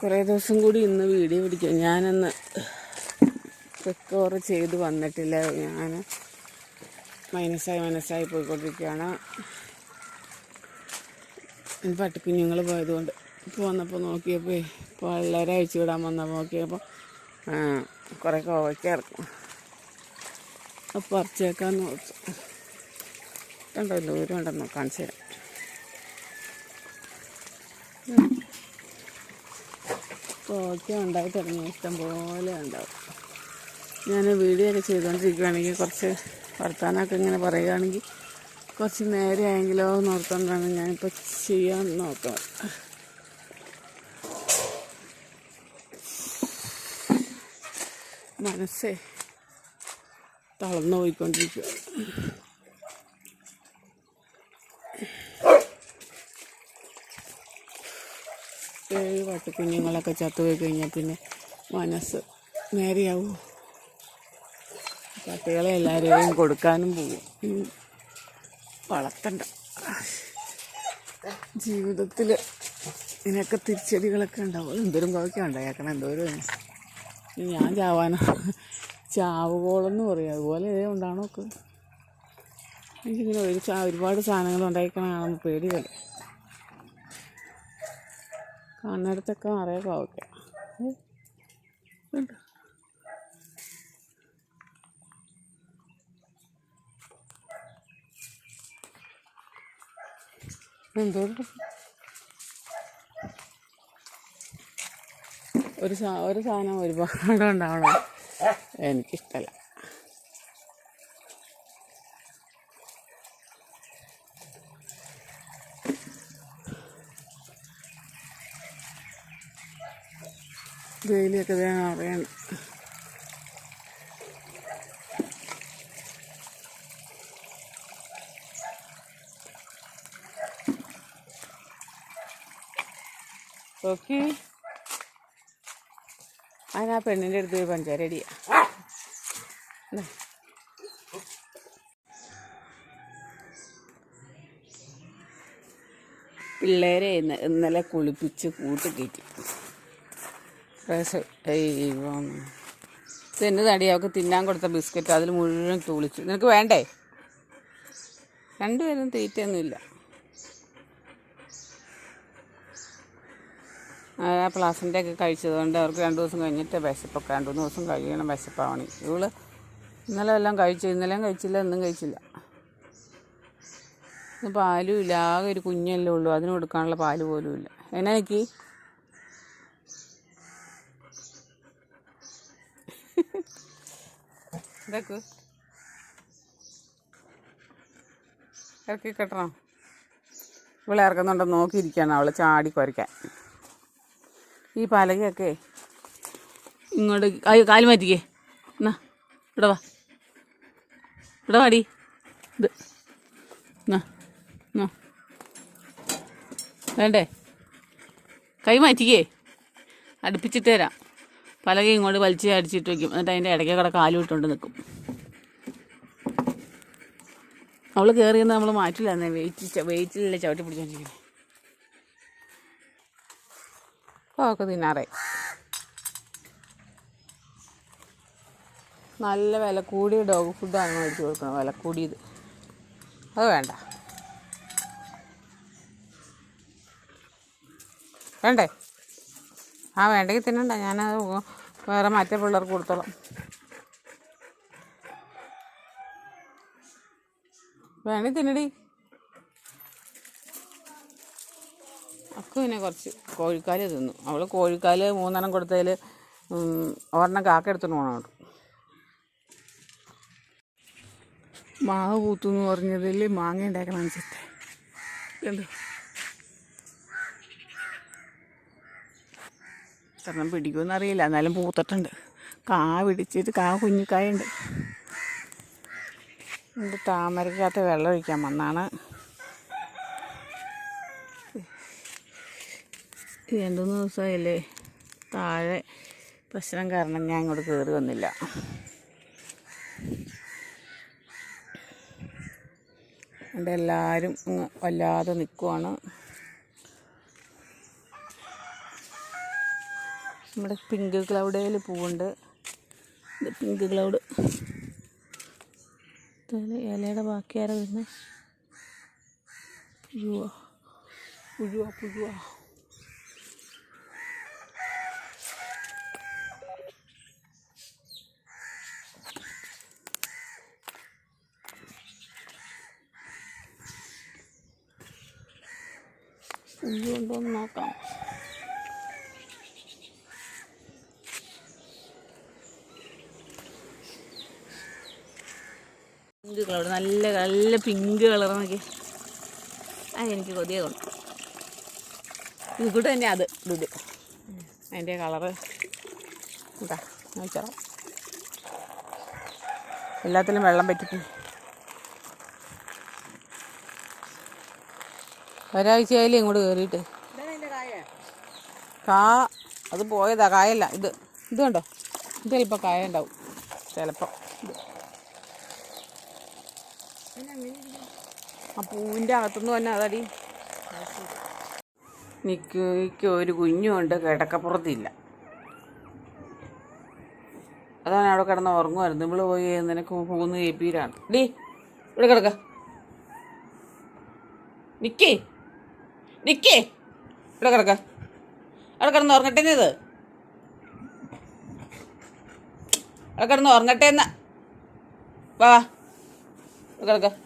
കുറേ ദിവസം കൂടി ഇന്ന് വീഡിയോ പിടിക്കാം ഞാനന്ന് റിക്കവർ ചെയ്ത് വന്നിട്ടില്ല. ഞാൻ മൈനസായി മൈനസായി പോയിക്കൊണ്ടിരിക്കുകയാണ്. പട്ടിക്കുഞ്ഞുങ്ങൾ പോയതുകൊണ്ട് ഇപ്പോൾ വന്നപ്പോൾ നോക്കിയപ്പോൾ ഇപ്പോൾ എല്ലാവരും അഴിച്ചു വിടാൻ വന്നപ്പോൾ നോക്കിയപ്പോൾ കുറേ കോവയ്ക്ക ഇറക്കും. അപ്പോൾ പറിച്ചേക്കാന്ന് നോക്കും കണ്ടോ ദൂരം ഉണ്ടെന്ന് കാണിച്ചു തരാം. കോവയ്ക്ക ഉണ്ടായി തുടങ്ങി. ഇഷ്ടംപോലെ ഉണ്ടാവും. ഞാൻ വീഡിയോ ഒക്കെ ചെയ്തുകൊണ്ടിരിക്കുകയാണെങ്കിൽ കുറച്ച് വർത്താനമൊക്കെ ഇങ്ങനെ പറയുകയാണെങ്കിൽ കുറച്ച് നേരെ ആയെങ്കിലോ എന്ന് ഞാനിപ്പോൾ ചെയ്യാൻ നോക്കുന്നത്. മനസ്സേ തളർന്നു പോയിക്കൊണ്ടിരിക്കുക ഏഴ് പട്ടിക്കുഞ്ഞുങ്ങളൊക്കെ ചത്തുപോയി കഴിഞ്ഞാൽ പിന്നെ മനസ്സ് നേരെയാവും. പട്ടികളെ എല്ലാവരെയും കൊടുക്കാനും പോകും. വളർത്തണ്ട. ജീവിതത്തിൽ ഇതിനൊക്കെ തിരിച്ചടികളൊക്കെ ഉണ്ടാവും. എന്തോരം കുഴപ്പം ഉണ്ടായേക്കണം എന്തോരം ഞാൻ ചാവാനോ? ചാവുകോളെന്ന് പറയും. അതുപോലെ ഇതേ ഉണ്ടാണോ ഒക്കെ. എനിക്കിങ്ങനെ ഒരു ഒരുപാട് സാധനങ്ങൾ ഉണ്ടായിക്കണം കാണുമ്പോൾ കാണുന്നിടത്തൊക്കെ നിറയെ കോവയ്ക്ക ഏ, ഉണ്ട്. എന്തോ ഒരു സാ ഒരു സാധനം ഒരുപാട് ഉണ്ടാവണം എനിക്കിഷ്ടമല്ല ജയിലിയൊക്കെ വേണം? അറിയണം ഓക്കെ അതിനാ പെണ്ണിന്റെ അടുത്ത് പോയി പഞ്ചാര അടിയാ പിള്ളേരെ ഇന്ന് ഇന്നലെ കുളിപ്പിച്ച് കൂട്ട് കയറ്റി. ദൈവം ഇതെന്നെ തടി അവൾക്ക് തിന്നാൻ കൊടുത്ത ബിസ്ക്കറ്റ് അതിൽ മുഴുവൻ തുളിച്ചു. നിനക്ക് വേണ്ടേ? രണ്ടുപേരും തീറ്റയൊന്നുമില്ല. ആ പ്ലാസിന്റെ ഒക്കെ കഴിച്ചതുകൊണ്ട് അവർക്ക് രണ്ട് ദിവസം കഴിഞ്ഞിട്ട് വിശപ്പൊക്കെ രണ്ട് മൂന്ന് ദിവസം കഴിയണം വിശപ്പാവണി. ഇവൾ ഇന്നലെ എല്ലാം കഴിച്ചു? ഇന്നലെയും കഴിച്ചില്ല ഇന്നും കഴിച്ചില്ല. ഇന്ന് പാലും ഇല്ല ആകെ ഒരു കുഞ്ഞല്ലേ ഉള്ളൂ. അതിന് കൊടുക്കാനുള്ള പാൽ പോലും ഇല്ല എന്നാ എനിക്ക് ഇതൊക്കെ. ഇറക്കി കെട്ടണം ഇവിടെ ഇറക്കുന്നുണ്ടോ നോക്കിയിരിക്കുകയാണ് അവളെ ചാടി കുരയ്ക്കാൻ. ഈ പലകയൊക്കെ ഇങ്ങോട്ട് അയ്യോ കാൽ മാറ്റിക്കേ. എന്നാ ഇവിടെ വാ. ഇവിടെ വാടി. ഇത്. എന്നാ എന്നാ. വേണ്ടേ? കൈ മാറ്റിക്കേ. അടുപ്പിച്ചിട്ട് തരാം പലക ഇങ്ങോട്ട് വലിച്ച് അടിച്ചിട്ട് വയ്ക്കും എന്നിട്ട് അതിന്റെ ഇടയ്ക്ക് കൂടെ കാലും ഇട്ടുകൊണ്ട് നിൽക്കും അവൾ കയറിയെന്ന് നമ്മൾ മാറ്റില്ല എന്നേ വെയിറ്റ് വെയിറ്റിലല്ലേ ചവിട്ടി പിടിച്ചോണ്ടിരിക്കുന്നത് അവൾക്ക് തിന്നാറേ. നല്ല വില കൂടിയ ഡോഗ് ഫുഡാണ് മേടിച്ച് കൊടുക്കുന്നത്. വില കൂടിയത്. അത് വേണ്ട. വേണ്ടേ? ആ വേണ്ടെങ്കിൽ തിന്നണ്ട. ഞാനത് വേറെ മറ്റേ പിള്ളേർക്ക് കൊടുത്തോളാം. വേണേ തിന്നടി. അക്കു പിന്നെ കുറച്ച് കോഴിക്കാൽ തിന്നു. അവൾ കോഴിക്കാൽ മൂന്നെണ്ണം കൊടുത്തതിൽ ഒരെണ്ണം കാക്ക എടുത്തോണ്ട് പോകണം മാവ് പൂത്തു എന്ന് പറഞ്ഞതിൽ മാങ്ങ ഉണ്ടാക്കണം വെച്ചിട്ട് കണ്ടോ? കാരണം പിടിക്കുമെന്ന് അറിയില്ല എന്നാലും പൂത്തിട്ടുണ്ട്. കാ പിടിച്ചിട്ട് കാ കുഞ്ഞിക്കായുണ്ട്. എന്റെ താമരക്കകത്ത് വെള്ളം ഒഴിക്കാൻ വന്നാണ്. രണ്ടു മൂന്ന് ദിവസമായില്ലേ? താഴെ പ്രശ്നം കാരണം ഞാൻ ഇങ്ങോട്ട് കയറി വന്നില്ല. എല്ലാവരും വല്ലാതെ നിൽക്കുവാണ് നമ്മുടെ പിങ്ക് ക്ലൗഡേൽ പൂവുണ്ട്. പിങ്ക് ക്ലൗഡ് ഇലയുടെ ബാക്കി ആരാ വരുന്നത് പുഴുവാ പുഴുവാ പുഴുവാ. പുഴുണ്ടോ എന്ന് നോക്കാം. പിങ്ക് കളർ നല്ല നല്ല പിങ്ക് കളർ നോക്കി ആ എനിക്ക് കൊതിയ കൊണ്ട് ഇതുകൂടെ തന്നെ അത് ഇത് അതിന്റെ കളറ് ഇതാ നോക്കാം എല്ലാത്തിലും വെള്ളം പറ്റിക്കും ഒരാഴ്ചയായാലും ഇങ്ങോട്ട് കയറിയിട്ട് കാ അത് പോയതാ കായല്ല ഇത്. ഇത് കണ്ടോ? ഇത് ചിലപ്പോൾ കായ ഉണ്ടാവും. ചിലപ്പോൾ ആ പൂവിന്റെ അകത്തുനിന്ന് തന്നെ അതടി. നിക്ക് ഒരു കുഞ്ഞുണ്ട് കിടക്കപ്പുറത്തില്ല. അതാണ് അവിടെ കിടന്ന് ഉറങ്ങുമായിരുന്നു. നമ്മൾ പോയി നിനക്ക് പോകുന്ന കേപ്പീരാണ് ഡീ ഇവിടെ കിടക്ക. നിക്കേ. നിക്കേ. ഇവിടെ കിടക്ക. അവിടെ കിടന്ന് ഉറങ്ങട്ടെ ഇത്. അവിടെ കിടന്ന് ഉറങ്ങട്ടെ എന്നാ. വാ കിടക്ക.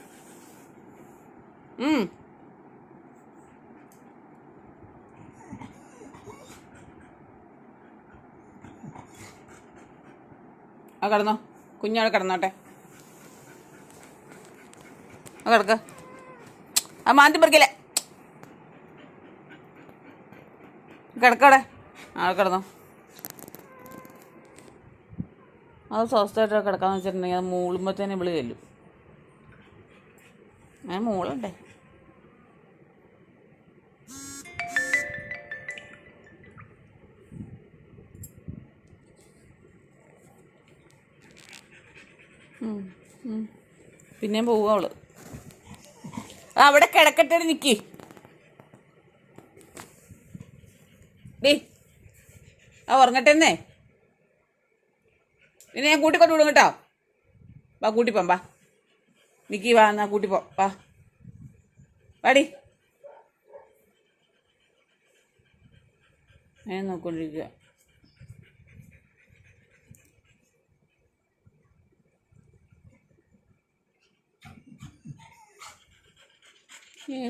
ആ കിടന്നോ. കുഞ്ഞാൾ കിടന്നോട്ടെ. ആ കിടക്ക. ആ മാന്തി പറിക്കല്ലേ കിടക്കടെ ആ കിടന്നോ. അത് സ്വസ്ഥമായിട്ട് കിടക്കാന്ന് വെച്ചിട്ടുണ്ടെങ്കിൽ അത് മൂളുമ്പോഴത്തേനെ വിളി ചെല്ലും. ഞാൻ മൂളണ്ടേ. പിന്നെയും പോവുക അവിടെ കിടക്കട്ടെ നിക്കി. ആ ഉറങ്ങട്ടെന്നേ പിന്നെ ഞാൻ കൂട്ടിക്കൊണ്ട് വിടും കേട്ടോ. വാ കൂട്ടിപ്പോം വാ. നിക്കി വാ എന്നാ കൂട്ടിപ്പോ വാ. വാടി. ഞാൻ നോക്കൊണ്ടിരിക്കുക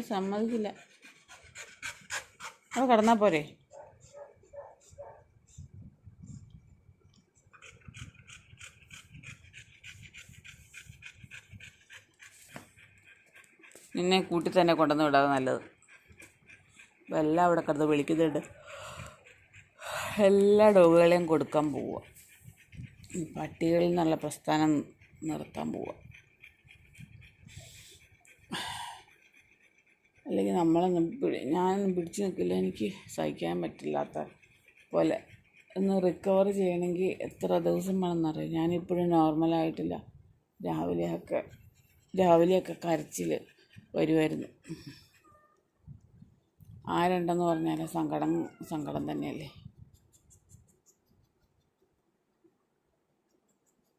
സമ്മതിക്കില്ല. അത് കടന്നാ പോരെ? നിന്നെ കൂട്ടി തന്നെ കൊണ്ടുവന്ന് വിടാതെ നല്ലത്. എല്ലാം അവിടെ കിടന്ന് വിളിക്കുന്നുണ്ട്. എല്ലാ ഡോഗുകളെയും കൊടുക്കാൻ പോവുക. പട്ടികളിൽ നിന്നുള്ള പ്രസ്ഥാനം നിർത്താൻ പോവുക. അല്ലെങ്കിൽ നമ്മളൊന്നും ഞാനൊന്നും പിടിച്ചു നിൽക്കില്ല. എനിക്ക് സഹിക്കാൻ പറ്റില്ലാത്ത പോലെ. ഒന്ന് റിക്കവർ ചെയ്യണമെങ്കിൽ എത്ര ദിവസം വേണമെന്നറിയാം? ഞാനിപ്പോഴും നോർമലായിട്ടില്ല രാവിലെയൊക്കെ രാവിലെയൊക്കെ കരച്ചിൽ വരുമായിരുന്നു ആരുണ്ടെന്ന് പറഞ്ഞാൽ സങ്കടം സങ്കടം തന്നെയല്ലേ?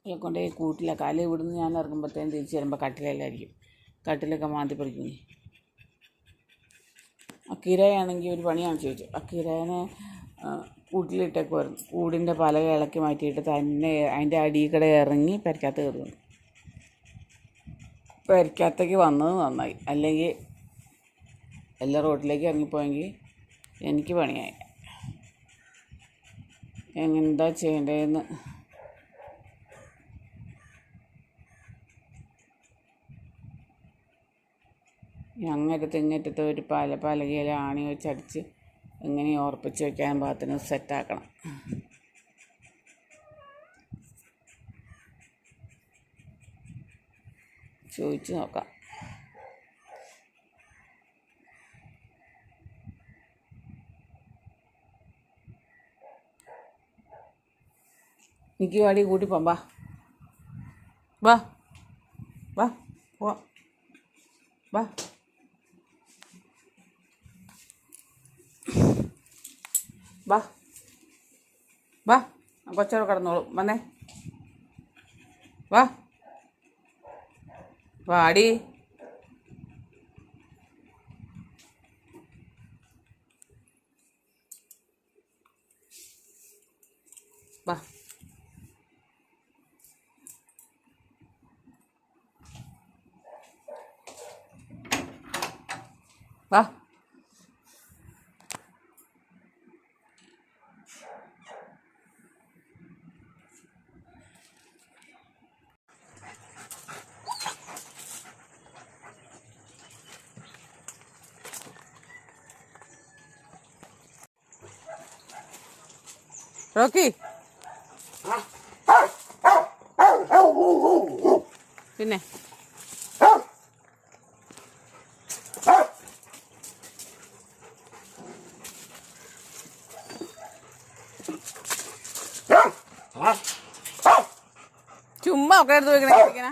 ഇവളെ കൊണ്ടേ കൂട്ടില്ല. കാലം ഇവിടുന്ന് ഞാൻ ഇറങ്ങുമ്പോഴത്തേനും തിരിച്ചു വരുമ്പോൾ കട്ടിലല്ലായിരിക്കും കട്ടിലൊക്കെ മാന്തി പറിക്കും. അക്കീരയാണെങ്കിൽ ഒരു പണി പണിയാണ് ചോദിച്ചു. അക്കീരേനെ കൂട്ടിലിട്ടേക്കുമായിരുന്നു കൂടിന്റെ പല ഇളക്കി മാറ്റിയിട്ട് തന്നെ അതിന്റെ അടിയിൽ ഇറങ്ങി പരിക്കകത്ത് കയറി. വന്നു പെരക്കകത്തേക്ക് വന്നത് നന്നായി. അല്ലെങ്കിൽ എല്ലാ റോഡിലേക്ക് ഇറങ്ങിപ്പോയെങ്കിൽ എനിക്ക് പണിയായി. എന്താ ചെയ്യേണ്ടതെന്ന് അങ്ങറ്റത്ത് ഇങ്ങറ്റത്ത് ഒരു പല പലകയിൽ ആണി വെച്ചടിച്ച് എങ്ങനെ ഉറപ്പിച്ച് വെക്കാൻ പാകത്തിന് സെറ്റാക്കണം. ചോദിച്ച് നോക്കാം. എനിക്ക് വാടി കൂട്ടി പോവാം വാ. വാ. വാ വാ. വാ. വാ. കൊച്ചോടെ കിടന്നോളൂ. വന്നേ. വാ. വാടി. വാ. വാ. റോക്കി. പിന്നെ? ചുമ്മാ ഒക്കെ എടുത്ത് വെക്കണേ